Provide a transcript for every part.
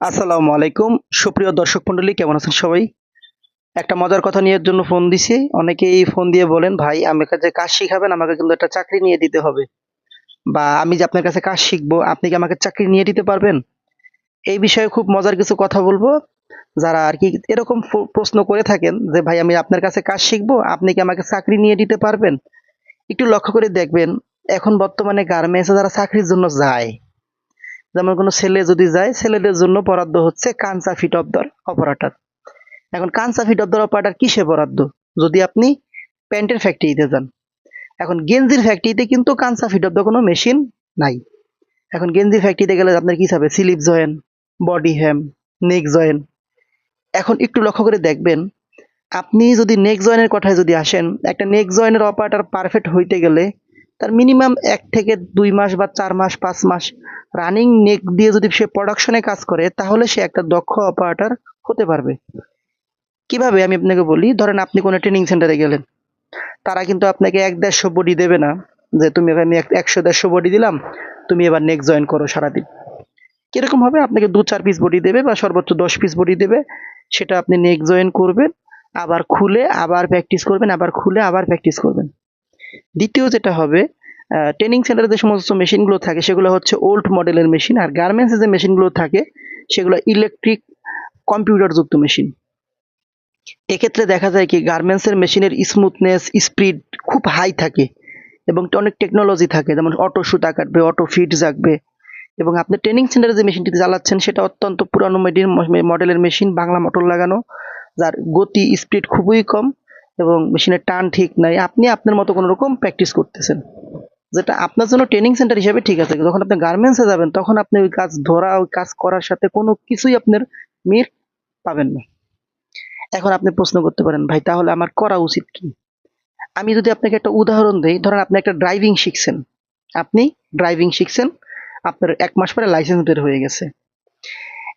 আসসালামু আলাইকুম। সুপ্রিয় দর্শক মন্ডলী কেমন আছেন সবাই? একটা মজার কথা নিয়ে জন্য ফোন দিছি। অনেকেই ফোন দিয়ে বলেন, ভাই, আমাকে যে কাজ শিখাবেন, আমাকে কিন্তু একটা চাকরি নিয়ে দিতে হবে। বা, আমি যে আপনার কাছে কাজ শিখব, আপনি কি আমাকে চাকরি নিয়ে দিতে পারবেন? এই বিষয়ে খুব মজার কিছু কথা বলব। যারা আর কি এরকম প্রশ্ন করে থাকেন যে, ভাই, আমি আপনার কাছে কাজ শিখব, আপনি কি আমাকে চাকরি নিয়ে দিতে পারবেন? একটু লক্ষ্য করে দেখবেন, এখন বর্তমানে গার্মেন্টসে যারা চাকরির জন্য যায় যেমন কোনো ছেলে যদি যায়, ছেলেদের জন্য বরাদ্দ হচ্ছে কাঞ্চা ফিট অফ দ্য অপারেটার। এখন কাঞ্চা ফিট অফ দ্য অপারেটার কিসে বরাদ্দ? যদি আপনি প্যান্টের ফ্যাক্টরিতে যান। এখন গেঞ্জির ফ্যাক্টরিতে কিন্তু কাঞ্চা ফিট অফ দ্য কোনো মেশিন নাই। এখন গেঞ্জির ফ্যাক্টরিতে গেলে আপনার কী হবে slip join, body hem neck join. এখন একটু লক্ষ্য করে দেখবেন, আপনি যদি নেক জয়েনের কথায় যদি আসেন, একটা নেক জয়েনের অপারেটার পারফেক্ট হইতে গেলে তার মিনিমাম এক থেকে দুই মাস বা চার মাস, পাঁচ মাস রানিং নেক দিয়ে যদি সে প্রোডাকশনে কাজ করে, তাহলে সে একটা দক্ষ অপারেটর হতে পারবে। কীভাবে? আমি আপনাকে বলি, ধরেন আপনি কোনো ট্রেনিং সেন্টারে গেলেন, তারা কিন্তু আপনাকে এক দেড়শো বডি দেবে না, যে তুমি আমি এক- একশো দেড়শো বডি দিলাম, তুমি এবার নেক জয়েন করো সারাদিন। কীরকম হবে? আপনাকে দু চার পিস বডি দেবে বা সর্বোচ্চ দশ পিস বডি দেবে, সেটা আপনি নেক জয়েন করবেন, আবার খুলে আবার প্র্যাকটিস করবেন, আবার খুলে আবার প্র্যাকটিস করবেন। দ্বিতীয় যেটা হবে ট্রেনিং সেন্টারে যে সমস্ত মেশিনগুলো থাকে, সেগুলো হচ্ছে ওল্ড মডেলের মেশিন আর গার্মেন্টসে যে মেশিনগুলো থাকে, সেগুলো ইলেকট্রিক কম্পিউটারযুক্ত মেশিন এক্ষেত্রে দেখা যায় কি গার্মেন্টসের মেশিনের স্মুথনেস স্পিড খুব হাই থাকে, এবং অনেক টেকনোলজি থাকে, যেমন অটো সুতা কাটবে অটো ফিট জাগবে, এবং আপনি ট্রেনিং সেন্টারে যে মেশিনটি চালাচ্ছেন সেটা অত্যন্ত পুরানো মডেলের মেশিন বাংলা মোটর লাগানো, যার গতি স্পিড খুবই কম এবং মেশিনের টান ঠিক নাই, আপনি আপনার মতো কোনো রকম প্র্যাকটিস করতেছেন। যেটা আপনার জন্য ট্রেনিং সেন্টার হিসেবে ঠিক আছে, যখন আপনি গার্মেন্টসে যাবেন, তখন আপনি ওই কাজ ধরা, ওই কাজ করার সাথে কোনো কিছুই আপনার মিল পাবেন না। এখন আপনি প্রশ্ন করতে পারেন, ভাই, তাহলে আমার করা উচিত কি? আমি যদি আপনাকে একটা উদাহরণ দিই, ধরেন আপনি একটা ড্রাইভিং শিখছেন। আপনি ড্রাইভিং শিখছেন, আপনার এক মাস পরে লাইসেন্স বের হয়ে গেছে।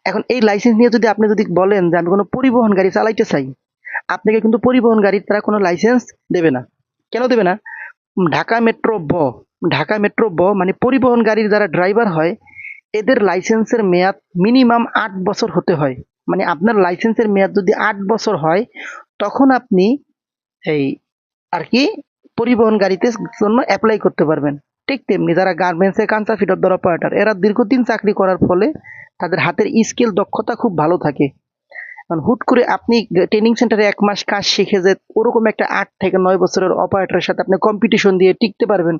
এখন এই লাইসেন্স নিয়ে যদি আপনি যদি বলেন যে আমি কোনো পরিবহন গাড়ি চালাইতে চাই আপনাকে কিন্তু পরিবহন গাড়ির তারা কোনো লাইসেন্স দেবে না। কেন দেবে না? ঢাকা মেট্রো ব, ঢাকা মেট্রো ব মানে পরিবহন গাড়ির যারা ড্রাইভার হয়, এদের লাইসেন্সের মেয়াদ মিনিমাম আট বছর হতে হয়। মানে আপনার লাইসেন্সের মেয়াদ যদি আট বছর হয়, তখন আপনি এই আর কি পরিবহন গাড়িতে জন্য অ্যাপ্লাই করতে পারবেন। ঠিক তেমনি যারা গার্মেন্টসে কাঞ্চা ফিট অফ দ্য অপারেটর এরা দীর্ঘদিন চাকরি করার ফলে তাদের হাতের স্কিল দক্ষতা খুব ভালো থাকে। কারণ হুট করে আপনি ট্রেনিং সেন্টারে এক মাস কাজ শিখে যে ওরকম একটা আট থেকে নয় বছরের অপারেটরের সাথে আপনি কম্পিটিশন দিয়ে টিকতে পারবেন,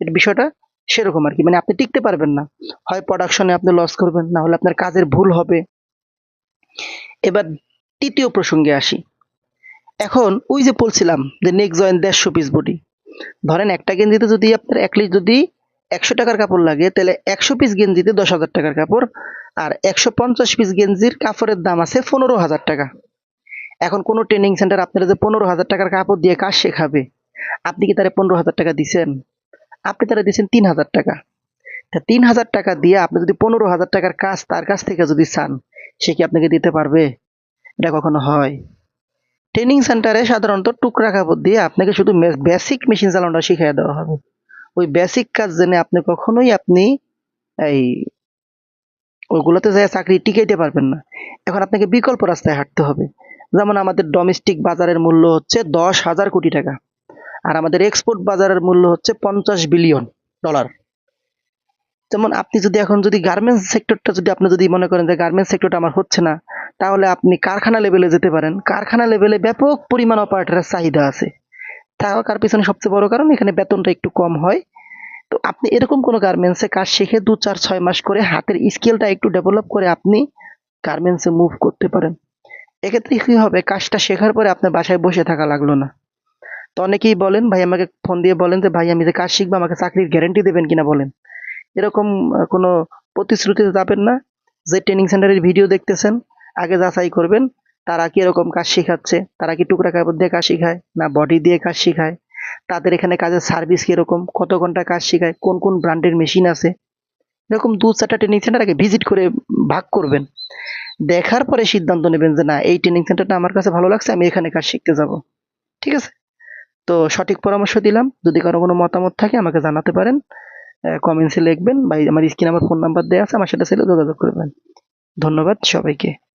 এর বিষয়টা সেরকম আর কি মানে আপনি টিকতে পারবেন না। হয় প্রোডাকশনে আপনি লস করবেন, না হলে আপনার কাজের ভুল হবে। এবার তৃতীয় প্রসঙ্গে আসি। এখন ওই যে বলছিলাম যে নেক জয়েন দেড়শো পিস বডি ধরেন একটা গেঞ্জিতে যদি আপনার একলি যদি একশো টাকার কাপড় লাগে, তাহলে একশো পিস গেঞ্জিতে দশ হাজার টাকার কাপড় আর একশো পঞ্চাশ পিস গেঞ্জির কাপড়ের দাম আছে পনেরো হাজার টাকা। এখন কোনো ট্রেনিং সেন্টার আপনারা যে পনেরো হাজার টাকার কাপড় দিয়ে কাজ শেখাবে, আপনি কি তারা পনেরো হাজার টাকা দিছেন? আপনি তারা দিচ্ছেন তিন হাজার টাকা। তা তিন হাজার টাকা দিয়ে আপনি যদি পনেরো হাজার টাকার কাজ তার কাছ থেকে যদি চান, সে কি আপনাকে দিতে পারবে? এটা কখনো হয়। ট্রেনিং সেন্টারে সাধারণত টুকরা কাপড় দিয়ে আপনাকে শুধু বেসিক মেশিন চালানোটা শিখিয়ে দেওয়া হবে। ওই বেসিক কাজ জেনে আপনি কখনোই আপনি এই ওইগুলোতে যায় চাকরি টিকাইতে পারবেন না। এখন আপনাকে বিকল্প রাস্তায় হাঁটতে হবে। যেমন আমাদের ডোমেস্টিক বাজারের মূল্য হচ্ছে দশ হাজার কোটি টাকা। আর আমাদের এক্সপোর্ট বাজারের মূল্য হচ্ছে পঞ্চাশ বিলিয়ন ডলার যেমন আপনি যদি এখন যদি গার্মেন্টস সেক্টরটা যদি আপনি যদি মনে করেন যে গার্মেন্টস সেক্টরটা আমার হচ্ছে না, তাহলে আপনি কারখানা লেভেলে যেতে পারেন। কারখানা লেভেলে ব্যাপক পরিমাণ অপারেটরের চাহিদা আছে। তার পিছনে সবচেয়ে বড় কারণ, এখানে বেতনটা একটু কম হয়। তো আপনি এরকম কোনো গার্মেন্টসে কাজ শিখে দু, চার, ছয় মাস করে হাতের স্কিলটা একটু ডেভেলপ করে আপনি গার্মেন্টসে মুভ করতে পারেন। এক্ষেত্রে কি হবে? কাজটা শেখার পরে আপনার বাসায় বসে থাকা লাগল না। তো অনেকেই বলেন, ভাই আমাকে ফোন দিয়ে বলেন যে, ভাই, আমি যে কাজ শিখব, আমাকে চাকরির গ্যারেন্টি দেবেন কিনা? বলেন। এরকম কোনো প্রতিশ্রুতিতে যাবেন না। যে ট্রেনিং সেন্টারের ভিডিও দেখতেছেন, আগে যাচাই করবেন, তারা কি এরকম কাজ শেখাচ্ছে, তারা কি টুকরা কাপড় দিয়ে কাজ শেখায়, না বডি দিয়ে কাজ শেখায়? তাদের এখানে কাজের সার্ভিস কীরকম? কত ঘণ্টা কাজ শেখায়? কোন কোন ব্র্যান্ডের মেশিন আছে? এরকম দু চারটা ট্রেনিং সেন্টার ভিজিট করে ভাগ করবেন। দেখার পরে সিদ্ধান্ত নেবেন যে, না, এই ট্রেনিং সেন্টারটা আমার কাছে ভালো লাগছে, আমি এখানে কাজ শিখতে যাব। ঠিক আছে? তো সঠিক পরামর্শ দিলাম। যদি কারও কোনো মতামত থাকে, আমাকে জানাতে পারেন। কমেন্টসে লিখবেন। বা আমার স্ক্রিনে আমার ফোন নাম্বার দেওয়া আছে, আমার সাথে সেলে যোগাযোগ করবেন। ধন্যবাদ সবাইকে।